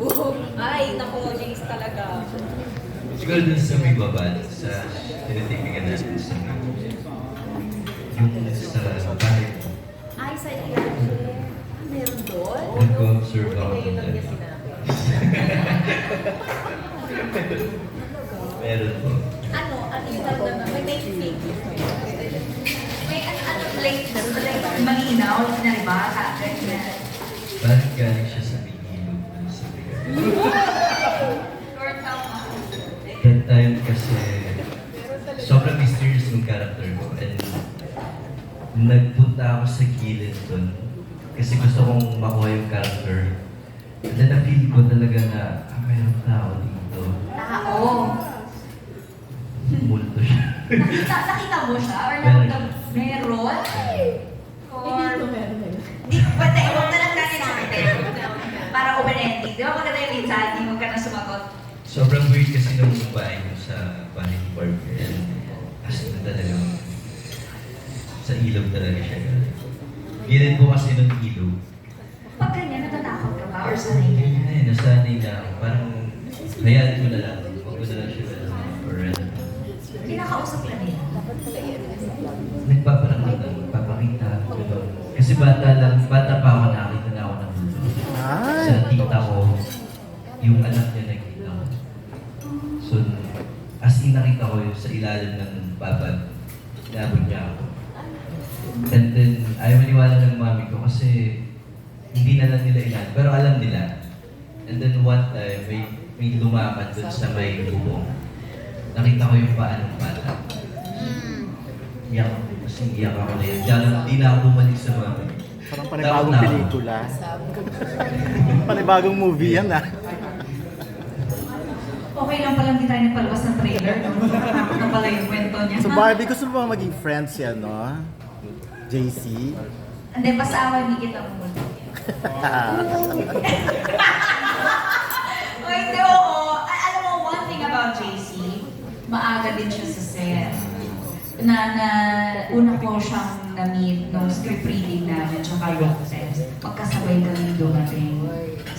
Boom! Ay, naku, Jace talaga. Siguro dun sa may baba, sa tinitipigan natin sa may, yung sa bahay. Ay, sa ilalim. Ah, meron doon? Nag-observe ako Ngayon lang doon. niya sinabi. Meron po. Ano, ano yung naman? May may fake. May ano, ano, late na, like, Malinaw na ba? Ganyan. Parang galing siya sa may ilog dun sa bigat. Short film ako. That time kasi, sobrang mysterious yung character ko. And nagpunta ako sa gilid dun. Kasi gusto kong makuha yung character. And then na-feel ko talaga na, ah, mayroong tao dito. Tao. Multo siya. Nakita, nakita mo siya? Or Meron. meron? Or... Dito meron na yun. Di, pwede, huwag na lang natin sagutin. Para open ending. Di ba maganda yung minsan, hindi mo ka na sumagot. Sobrang weird kasi nung bahay ko sa Barbie. And as in talaga, sa ilog talaga siya. Gilid po kasi ng ilog. Pag ganyan, natatakot ka ba? Or sanay ka na? Ay, nasanay na ako. Parang, hayaan ko na lang. Huwag ko na lang siya ano, or ano. Kinakausap ka nila. Nagpaparamdam, nagpapakita. Kasi bata lang, bata pa ako yung anak niya nakita ko. So, as in nakita ko yun sa ilalim ng babad, inabot niya ako. And then, ayaw maniwala ng mami ko kasi hindi na lang nila ilan, pero alam nila. And then one time, may, may lumakad dun sa may bubong. Nakita ko yung paa ng bata. Iyak ako, kasi iyak ako na yun. Diyan, hindi na ako bumalik sa mami. Parang panibagong na ako. pelikula. panibagong movie yan ah. Okay lang pala hindi tayo nagpalabas ng trailer. No? Nakakatakot na pala yung kwento niya. So Barbie, gusto mo ba maging friends yan, no? JC? Hindi, basta ako hindi kita mo. O hindi, oo. A- Alam mo, one thing about JC, maaga din siya sa set. Na, na una ko siyang na-meet nung script reading namin, tsaka yung test. Magkasabay kami dumating.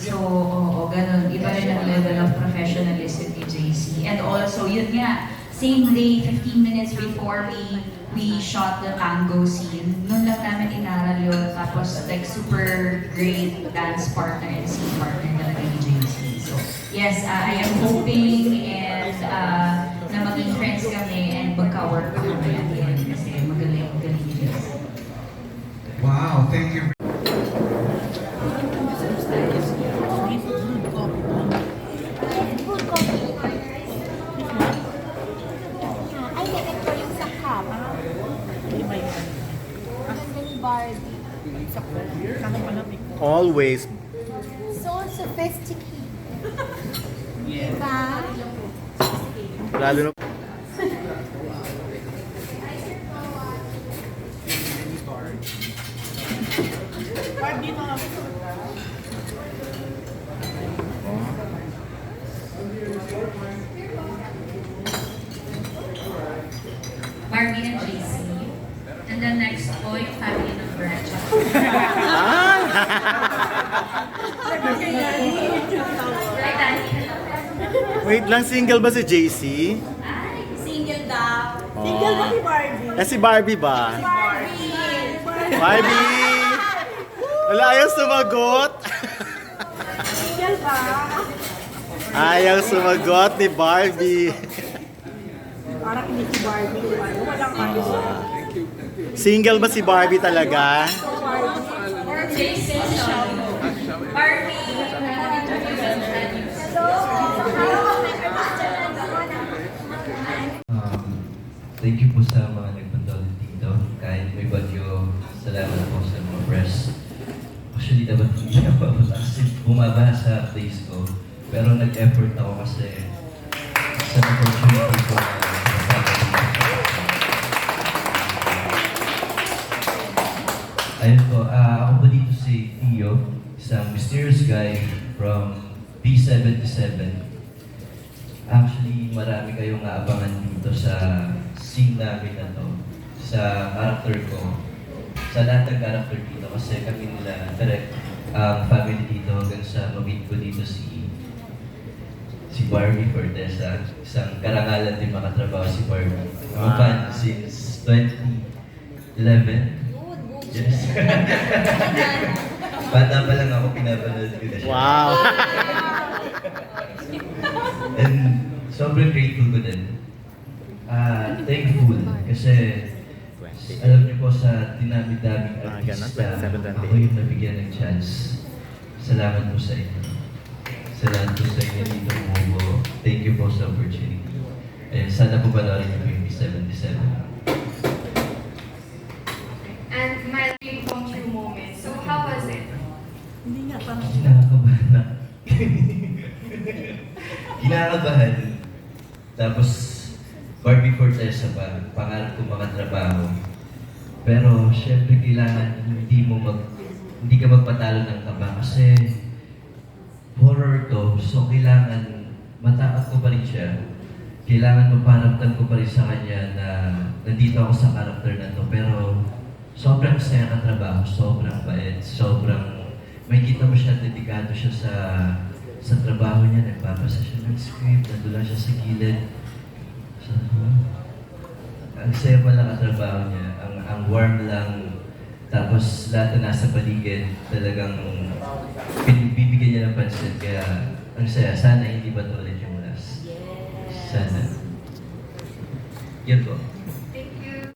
So, oo, ganun. Iba rin ang level of professionalism ni JC. And also, yun nga, same day, 15 minutes before we we shot the tango scene, nun lang namin inaral yun. Tapos, like, super great dance partner and scene partner talaga ni JC. So, yes, uh, I am hoping and ni Barbie. Always. So sophisticated. Diba? Lalo na Barbie and JC. And then next po, yung family ng Danny? Wait lang, single ba si JC? Ay, single daw. Single ba si Barbie? Eh si Barbie ba? Barbie! Barbie! Wala, ayaw sumagot. Single ba? Ayaw sumagot ni Barbie. Parang hindi si Barbie. Walang ano. Single ba si Barbie talaga? Um, thank you po sa mga nagpunta ulit dito. Kahit may bagyo, salamat po sa mga press. Actually, dapat hindi na kasi bumaba sa place ko. Pero nag-effort ako kasi sa opportunity ko. Ayun po, ah, ako po dito si Tio, isang mysterious guy from B77. Actually, marami kayong aabangan dito sa scene namin na to, sa character ko, sa lahat ng character dito kasi kami nila direct ang family dito hanggang sa ma-meet ko dito si si Barbie Fortesa. Isang karangalan din makatrabaho si Barbie. I'm a Wow. fan since 2011. Yes. Bata pa lang ako, pinapanood ko na siya. Wow! And sobrang grateful ko din. Ah, thankful kasi alam niyo po sa dinami-daming artista, 27, 28. ako yung nabigyan ng chance. Salamat po sa inyo. Salamat po sa inyo dito Mobo. Thank you po sa opportunity. Eh, sana po panoorin niyo po yung B77. And my come true moment. So how was it? Hindi nga, parang Kinakabahan na. Kinakabahan. Tapos, Barbie Fortesa pa, pangarap ko makatrabaho. Pero, syempre, kailangan hindi mo mag, hindi ka magpatalo ng kaba kasi horror to, so kailangan matakot ko pa rin siya. Kailangan maparamdam ko pa rin sa kanya na nandito ako sa karakter na to. Pero, sobrang saya ka trabaho, sobrang bait, sobrang may kita mo siya, dedikado siya sa sa trabaho niya, nagbabasa siya ng script, nandun siya sa gilid. So, ang saya pala katrabaho niya, ang, ang warm lang, tapos lahat na nasa paligid, talagang pinibibigyan niya ng pansin, kaya ang saya, sana hindi ba to ulit yung last. Sana. Yun po.